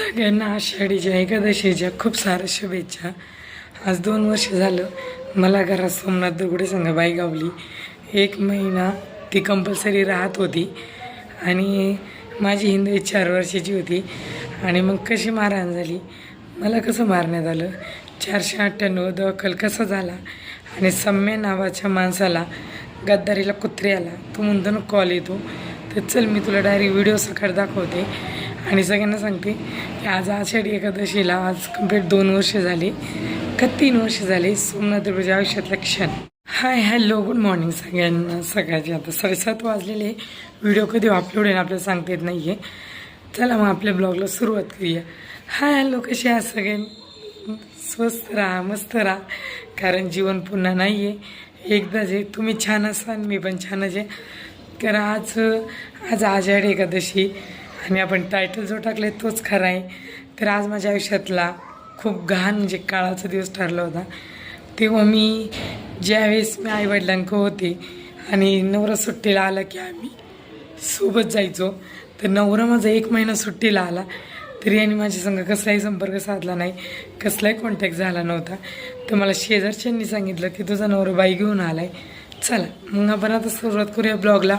सगळ्यांना आषाढीच्या एकादशीच्या खूप साऱ्या शुभेच्छा. आज दोन वर्ष झालं मला घरात सोमनाथ दगुडे संघ बाई गावली. एक महिना ती कंपल्सरी राहत होती आणि माझी हिंदी चार वर्षाची होती आणि मग कशी मारहाण झाली? मला कसं मारण्यात आलं? चारशे अठ्ठ्याण्णव दखल कसा झाला? आणि सम्य नावाच्या माणसाला गद्दारीला कुत्रे आला. तो म्हणतो ना कॉल येतो. तर चल मी तुला डायरेक्ट व्हिडिओ सकाळ दाखवते. आणि सगळ्यांना सांगते की आज आषाढी एकादशीला आज कंप्लीट दोन वर्ष झाली. का तीन वर्ष झाली? सोमनाथ देवळच्या आयुष्यातला क्षण. हाय हॅलो गुड मॉर्निंग सगळ्यांना. सकाळचे आता साडेसात वाजलेले व्हिडिओ कधी अपलोड आहे आपल्याला सांगता येत नाही आहे चला मग आपल्या ब्लॉगला सुरुवात करूया. हाय हॅलो कसे आहात सगळे? स्वस्त राहा मस्त राहा. कारण जीवन पुन्हा नाही आहे. एकदा जे तुम्ही छान असाल मी पण छानच आहे. कारण आज आज आषाढी एकादशी. आणि आपण टायटल जो टाकले तोच खरा आहे. तर आज माझ्या आयुष्यातला खूप घाण म्हणजे काळाचा दिवस ठरला होता. तेव्हा मी ज्यावेळेस मी आईवडिलांक होते आणि नवरा सुट्टीला आला की आम्ही सोबत जायचो तर नवरा माझा एक महिना सुट्टीला आला. तरी यांनी माझ्या संग कसलाही संपर्क साधला नाही कसलाही कॉन्टॅक्ट झाला नव्हता. तर मला शेजारच्यांनी सांगितलं की तुझा नवरा बाई घेऊन आला आहे चला मग आपण आता सुरुवात करूया ब्लॉगला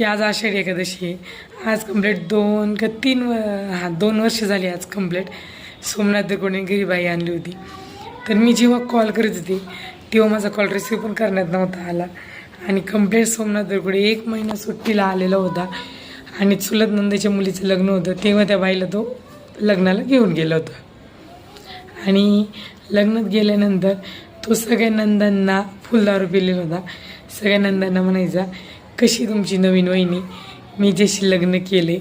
की आज आषाढी एकादशी आहे. आज कंप्लीट दोन का तीन व हां दोन वर्ष झाली आज कंप्लीट सोमनाथ देकोणे घरी बाई आणली होती. तर मी जेव्हा कॉल करत होते तेव्हा माझा कॉल रिसिव्ह पण करण्यात नव्हता आला. आणि कंप्लीट सोमनाथ देरगुडे एक महिना सुट्टीला आलेला होता. आणि चुलत नंदेच्या मुलीचं लग्न होतं तेव्हा त्या बाईला तो लग्नाला घेऊन गेला होता. आणि लग्नात गेल्यानंतर तो सगळ्या नंदांना फुलदारू पिलेला होता. सगळ्या नंदांना म्हणायचा कशी तुमची नवीन वहिनी? मी जशी लग्न केले.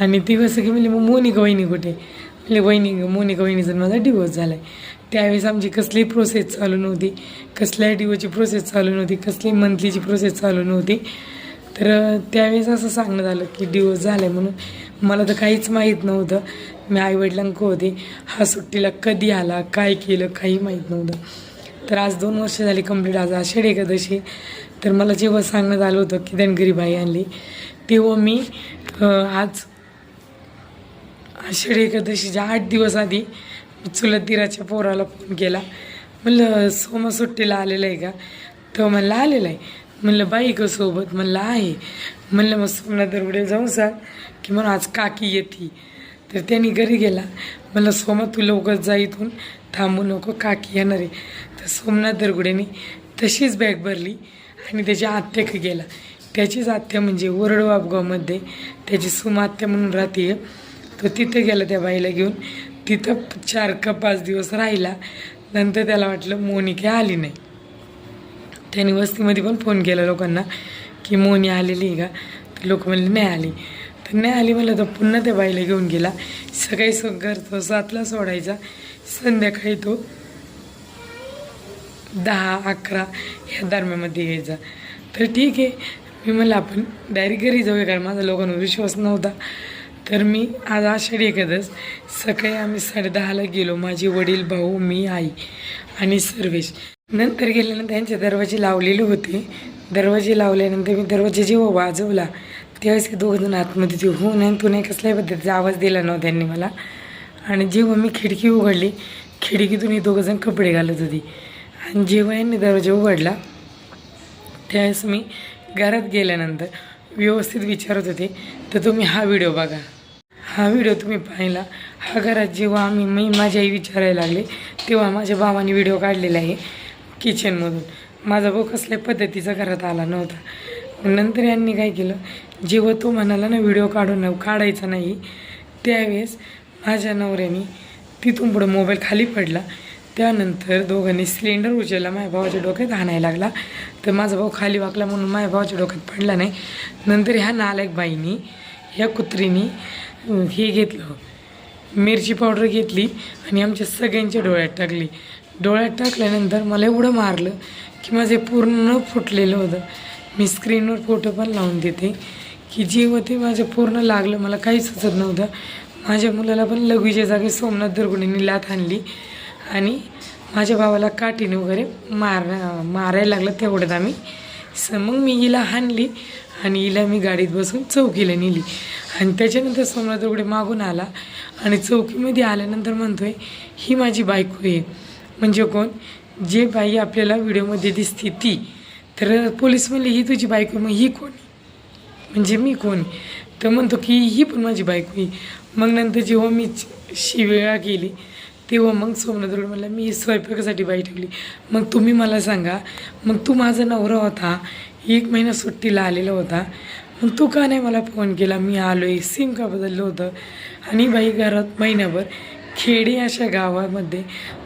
आणि ती कसं की म्हणजे मग मोनिका वहिनी कुठे? म्हणजे वहिनी मोनिका वहिनीचा माझा डिवोर्स झाला आहे त्यावेळेस आमची कसलीही प्रोसेस चालू नव्हती. कसल्याही डिवोची प्रोसेस चालू नव्हती. कसली मंथलीची प्रोसेस चालू नव्हती. तर त्यावेळेस असं सांगणं झालं की डिवोर्स झाला आहे म्हणून. मला तर काहीच माहीत नव्हतं. मी आईवडिलांक होते. हा सुट्टीला कधी आला? काय केलं? काही माहीत नव्हतं. तर आज दोन वर्ष झाली कंप्लीट आज आषाढी एकादशी. तर मला जेव्हा सांगण्यात आलं होतं की त्यांनी घरी बाई आणली तेव्हा मी आज आषाढी एकादशीच्या आठ दिवस आधी चुलत दिराच्या पोराला फोन केला. म्हणलं सोमा सुट्टीला आलेलं आहे का? तो म्हणलं आलेलं आहे. म्हणलं बाई का सोबत म्हणलं आहे. म्हणलं मग सोमनाथ दरवडे जाऊन सांग की म्हणून आज काकी येते. तर त्यांनी घरी गेला. म्हणलं सोमा तू लवकर जा इथून. थांबू नको काकी येणार आहे. तर सोमनाथ दरगुडेने तशीच बॅग भरली. आणि त्याची आत्याक गेला. त्याचीच आत्या म्हणजे वरडवापगावमध्ये त्याची सुमात्या म्हणून राहते. तो तिथं गेला त्या बाईला घेऊन. तिथं चार का पाच दिवस राहिला. नंतर त्याला वाटलं मोनी काही आली नाही. त्याने वस्तीमध्ये पण फोन केला लोकांना की मोनी आलेली आहे का? तर लोक म्हणले नाही आली. तर नाही आली म्हणलं तर पुन्हा त्या बाईला घेऊन गेला. सकाळी स घर तो सातला सोडायचा. संध्याकाळी तो दहा अकरा ह्या दरम्यामध्ये यायचा. तर ठीक आहे. मी म्हणलं आपण डायरेक्ट घरी जाऊया कारण माझा लोकांवर विश्वास नव्हता. तर मी आज आषाढी एखादच सकाळी आम्ही साडेदहाला गेलो. माझे वडील भाऊ मी आई आणि सर्वेश. नंतर गेल्यानंतर त्यांचे दरवाजे लावलेले होते. दरवाजे लावल्यानंतर मी दरवाजे जेव्हा वाजवला त्यावेळेस ते दोघं जण आतमध्ये ते हो नाही तू नाही कसल्याही पद्धतीचा आवाज दिला नव्हता त्यांनी मला. आणि जेव्हा मी खिडकी उघडली खिडकीतून हे दोघं जण कपडे घालत होती. आणि जेव्हा यांनी दरवाजा उघडला त्यावेळेस मी घरात गेल्यानंतर व्यवस्थित विचारत होते तर तुम्ही हा व्हिडिओ बघा. हा व्हिडिओ तुम्ही पाहिला. हा घरात जेव्हा आम्ही मी माझी आई विचारायला लागले तेव्हा माझ्या भावाने व्हिडिओ काढलेला आहे किचनमधून. माझा भाऊ कसल्या पद्धतीचा घरात आला नव्हता. नंतर यांनी काय केलं जेव्हा तो म्हणाला ना व्हिडिओ काढून काढायचा नाही. त्यावेळेस माझ्या नवऱ्याने तिथून पुढं मोबाईल खाली पडला. त्यानंतर दोघांनी सिलेंडर उचलला. माझ्या भावाच्या डोक्यात हाणायला लागला. तर माझा भाऊ खाली वाकला म्हणून माझ्या भावाच्या डोक्यात पडला नाही. नंतर ह्या नालायक बाईनी ह्या कुत्रीनी हे घेतलं. मिरची पावडर घेतली आणि आमच्या सगळ्यांच्या डोळ्यात टाकली. डोळ्यात टाकल्यानंतर मला एवढं मारलं की माझे पूर्ण फुटलेलं होतं. मी स्क्रीनवर फोटो पण लावून देते की जेव्हा ते माझं पूर्ण लागलं. मला काही सुचत नव्हतं. माझ्या मुलाला पण लघवीच्या जागी सोमनाथ दुर्गुणींनी लाथ आणली. आणि माझ्या भावाला काठीने वगैरे मार मारायला लागलं तेवढ्यात आम्ही. स मग मी हिला हाणली आणि हिला मी गाडीत बसून चौकीला नेली. आणि त्याच्यानंतर सोमनाथ उघडे मागून आला आणि चौकीमध्ये आल्यानंतर म्हणतोय ही माझी बायको आहे. म्हणजे कोण? जे बाई आपल्याला व्हिडिओमध्ये दिसते ती. तर पोलीस म्हणले ही तुझी बायको आहे. मग ही कोण म्हणजे मी कोण तर म्हणतो की ही पण माझी बायको आहे. मग नंतर जेव्हा मी शिवेळा केली तेव्हा मग सोमनाथरोड म्हणला मी स्वयंपाकासाठी बाई ठेवली. मग तुम्ही मला सांगा मग तू माझा नवरा होता एक महिना सुट्टीला आलेला होता मग तू का नाही मला फोन केला? मी आलो आहे सिम का बदललं होतं? आणि बाई घरात महिनाभर खेडे अशा गावामध्ये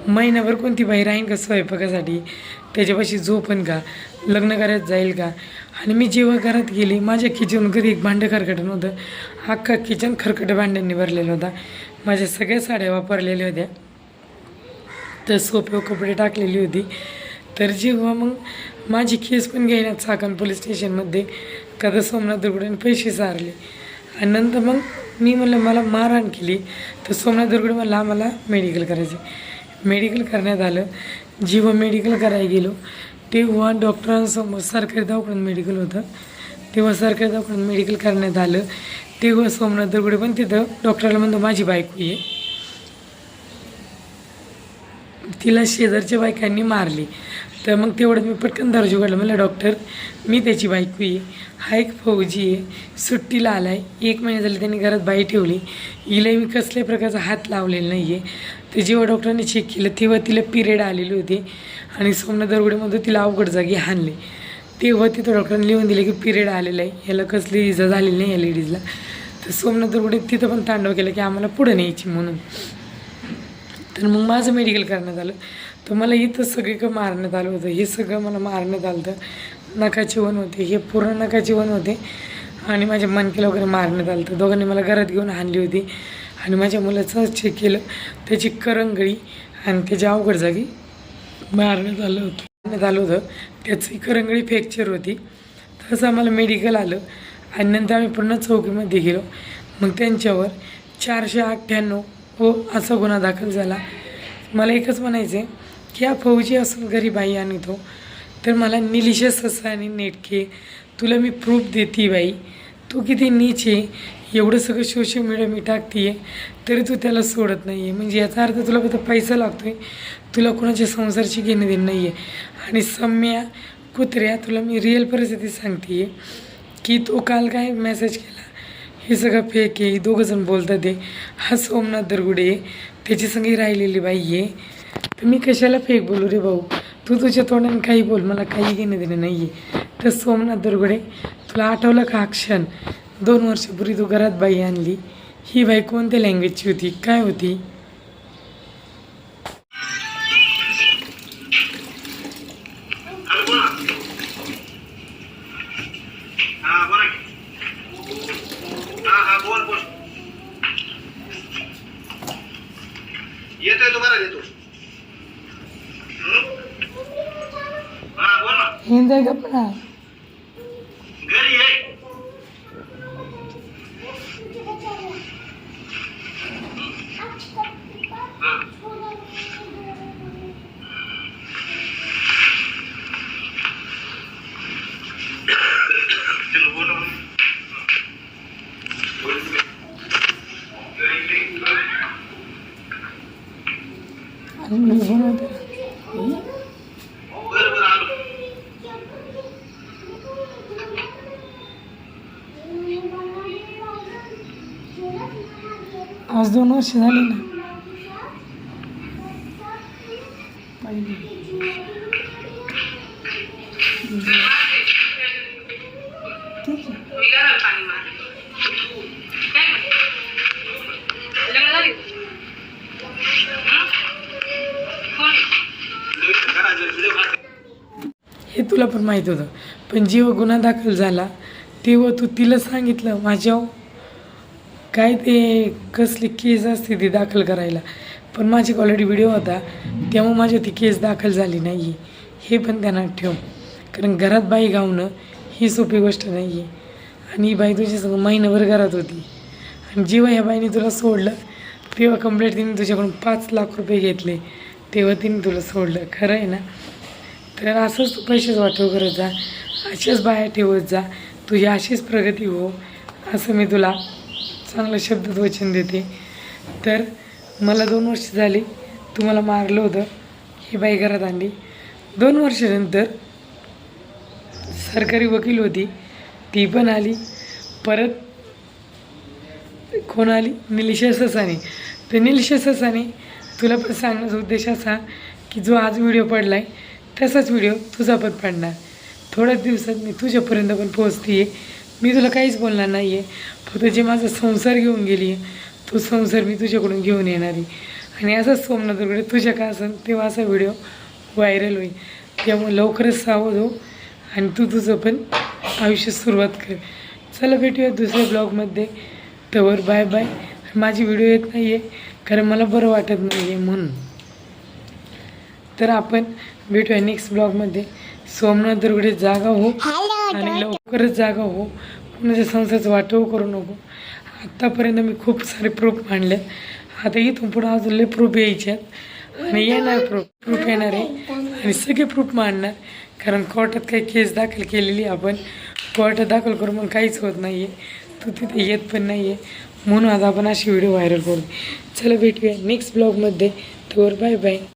महिनाभर कोणती बाई राहीन का स्वयंपाकासाठी? त्याच्यापाशी झोपन का? लग्न करायचं जाईल का? आणि मी जेव्हा घरात गेली माझ्या किचन कधी एक भांडं खरकटं नव्हतं अख्खा किचन खरकटं भांड्यांनी भरलेलं होता. माझ्या सगळ्या साड्या वापरलेल्या होत्या. तर सोप्यावर कपडे टाकलेली होती. तर जेव्हा मग माझी केस पण घेण्यात चाकण पोलीस स्टेशनमध्ये कदा सोमनाथ दुर्गुडेने पैसे सारले. आणि नंतर मग मी म्हणलं मला मारहाण केली. तर सोमनाथ दुर्गुडे मला आम्हाला मेडिकल करायचे मेडिकल करण्यात आलं. जेव्हा मेडिकल करायला गेलो तेव्हा डॉक्टरांसमोर सरकारी दवाखान्यात मेडिकल होतं. तेव्हा सरकारी दवाखान्यात मेडिकल करण्यात आलं. तेव्हा सोमनाथ दुर्गुडे पण तिथं डॉक्टरला म्हणतो माझी बायको आहे. तिला शेजारच्या बायकांनी मारली. तर मग तेवढं मी पटकन दर्जा काढलं. म्हटलं डॉक्टर मी त्याची बायको आहे. हा एक फौजी आहे. सुट्टीला आला आहे एक महिना झाले त्यांनी घरात बाई ठेवली. हिला मी कसल्याही प्रकारचा हात लावलेला नाही आहे तर जेव्हा डॉक्टरांनी चेक केलं तेव्हा तिला पिरियड आलेली होती. आणि सोमनाथ दरगुडेमध्ये तिला अवघड जागी हाणले. तेव्हा तिथं डॉक्टरांनी लिहून दिले की पिरियड आलेला आहे. याला कसली इजा झालेली नाही या लेडीजला तर सोमनाथ दरगुडे तिथं पण तांडव केलं की आम्हाला पुढं न्यायची म्हणून. तर मग माझं मेडिकल करण्यात आलं. तर मला इथं सगळीकडं मारण्यात आलं होतं. हे सगळं मला मारण्यात आलं होतं नकाचे वन होते. हे पूर्ण नकाचे वन होते. आणि माझ्या मनकेला वगैरे मारण्यात आलं होतं दोघांनी मला घरात घेऊन आणली होती. आणि माझ्या मुलाचं चेक केलं. त्याची करंगळी आणि त्याच्या अवघड जागी मारण्यात आलं होतं. मारण्यात आलं होतं. त्याची करंगळी फ्रॅक्चर होती. तसं आम्हाला मेडिकल आलं. आणि नंतर आम्ही पुन्हा चौकीमध्ये गेलो. मग त्यांच्यावर चारशे अठ्ठ्याण्णव हो असा गुन्हा दाखल झाला. मला एकच म्हणायचं आहे की हा फौजी असून घरी बाई आणि तो. तर मला निलिशस असं आणि नेटके तुला मी प्रूफ देते बाई. तू किती नीच आहे. एवढं सगळं सोशल मीडिया मी टाकते आहे तरी तू त्याला सोडत नाही आहे म्हणजे याचा अर्थ तुला फक्त पैसा लागतो आहे तुला कोणाच्या संसारची घेणं देणं नाही आहे आणि सम्या कुत्र्या तुला मी रिअल परिस्थिती सांगते आहे की तो काल काय मेसेज केला? हे सगळं फेक आहे. दोघं जण बोलतात आहे. हा सोमनाथ दरगुडे त्याची संगी राहिलेली बाई आहे. तर मी कशाला फेक बोलू रे भाऊ? तू तुझ्या तोंडाने काही बोल. मला काही घेणं देणं नाही आहे तर सोमनाथ दरगुडे तुला आठवलं का क्षण? दोन वर्षापूर्वी तू घरात बाई आणली. ही बाई कोणत्या लँग्वेजची होती? काय होती? ना हिंदा गप्पा घरी ये हा. चलो बोलो बोल घरी ये. आणि मी बनवते बरं बरं आलो आज दोन वर्ष झाली ना. ठीक हे तुला पण माहीत होतं. पण जेव्हा गुन्हा दाखल झाला तेव्हा तू तिला सांगितलं माझ्या काय ते कसली केस असते ती दाखल करायला. पण माझी क्वालिटी व्हिडिओ होता. तेव्हा माझी ती केस दाखल झाली नाही हे पण त्यांना ठेव. कारण घरात बाई गावणं ही सोपी गोष्ट नाही आहे आणि ही बाई तुझ्यासमोर महिनाभर घरात होती. आणि जेव्हा ह्या बाईने तुला सोडलं तेव्हा कंप्लेंट तिने तुझ्याकडून पाच लाख रुपये घेतले. तेव्हा तिने तुला सोडलं. खरं आहे ना? तर असंच तू पैसेच वाटव करत जा. अशाच बाया ठेवत जा. तुझी अशीच प्रगती हो. असं मी तुला चांगल्या शब्दात वचन देते. तर मला दोन वर्ष झाली तू मला मारलं होतं. ही बाई घरात आणली. दोन वर्षानंतर सरकारी वकील होती. ती पण आली. परत कोण आली? निलिशा ससाने. तर निलिशा ससाने तुला पण सांगण्याचा उद्देश असा की जो आज व्हिडिओ पडला आहे तसाच व्हिडिओ तुझा पण पडणार. थोड्याच दिवसात मी तुझ्यापर्यंत पण पोहोचते आहे मी तुला काहीच बोलणार नाही आहे फक्त जे माझा संसार घेऊन गेली आहे तो संसार मी तुझ्याकडून घेऊन येणार. आहे आणि असंच सोमनाथकडे तुझ्या का असेल तेव्हा असा व्हिडिओ व्हायरल होईल. त्यामुळे लवकरच सावध हो आणि तू तुझं पण आयुष्य सुरुवात कर. चला भेटूया दुसऱ्या ब्लॉगमध्ये. तवर बाय बाय. माझी व्हिडिओ येत नाही आहे कारण मला बरं वाटत नाही आहे म्हणून. तर आपण भेटूया नेक्स्ट ब्लॉगमध्ये. सोमनाथ दुर्गडे जागा हो. आणि लवकरच जागा हो. कुणाच्या संसाराचं वाटव करू नको. आत्तापर्यंत मी खूप सारे प्रूफ मांडले. आता इथून पुढं अजून लय प्रूफ यायचे आहेत. आणि येणार प्रूफ प्रूफ येणार आहे. आणि सगळे प्रूफ मांडणार. कारण कोर्टात काही केस दाखल केलेली आपण. कोर्टात दाखल करू मग काहीच होत नाही आहे तू तिथे येत पण नाही आहे म्हणून आता आपण अशी व्हिडिओ व्हायरल करू. चला भेटूया नेक्स्ट ब्लॉगमध्ये तोवर बाय बाय